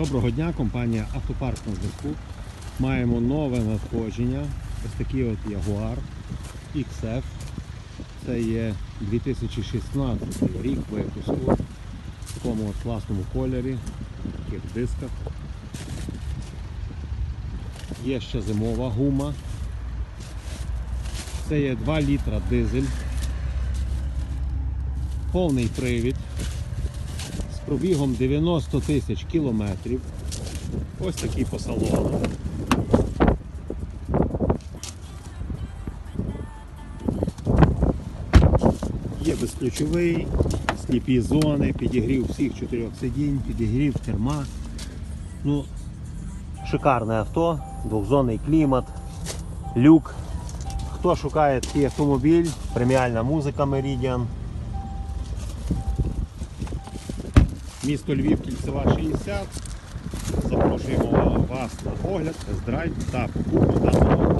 Доброго дня, компанія Автопарк на зв'язку. Маємо нове надходження. Ось такий от Jaguar XF. Це є 2016 рік випуску в такому от класному кольорі, таких дисках. Є ще зимова гума. Це є 2 літра дизель. Повний привід пробігом 90 тисяч кілометрів. Ось такий по салону. Є безключовий, сліпі зони, підігрів всіх чотирьох сидінь, підігрів керма. Ну, шикарне авто, двохзонний клімат, люк. Хто шукає такий автомобіль, преміальна музика Meridian. Місто Львів, кільцева 60. Запрошуємо вас на огляд, тест-драйв та покупку даного